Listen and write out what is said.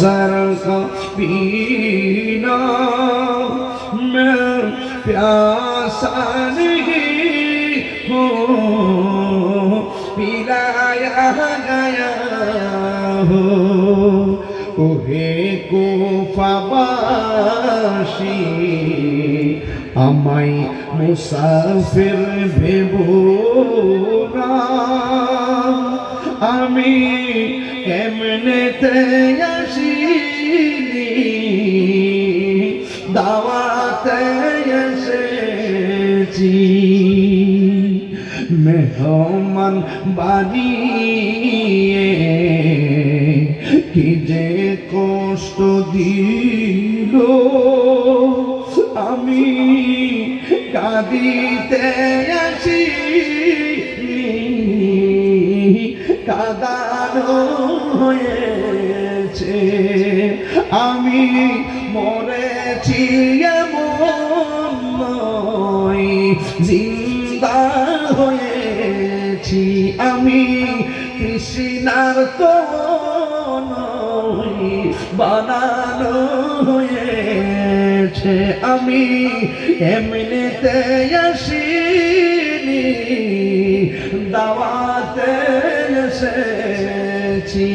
कौसर का पीना मैं प्यासा नहीं हूँ पिलाया गया हो ওহে কুফাবাসী আমায় মুসাফির ভেব না আমি এমনেতে আসিনি দাওয়াতে এসেছি। মেহমান বানিয়ে কি যে কষ্ট দিল। আমি কাঁদিতে আসি কাদানো হয়েছে। আমি মরেছি এমন জিন্দা হয়েছি আমি, কৃষ্ণার তো বানানো হয়েছে আমি, এমনিতে আসিনি, দাওয়াতে এসেছি।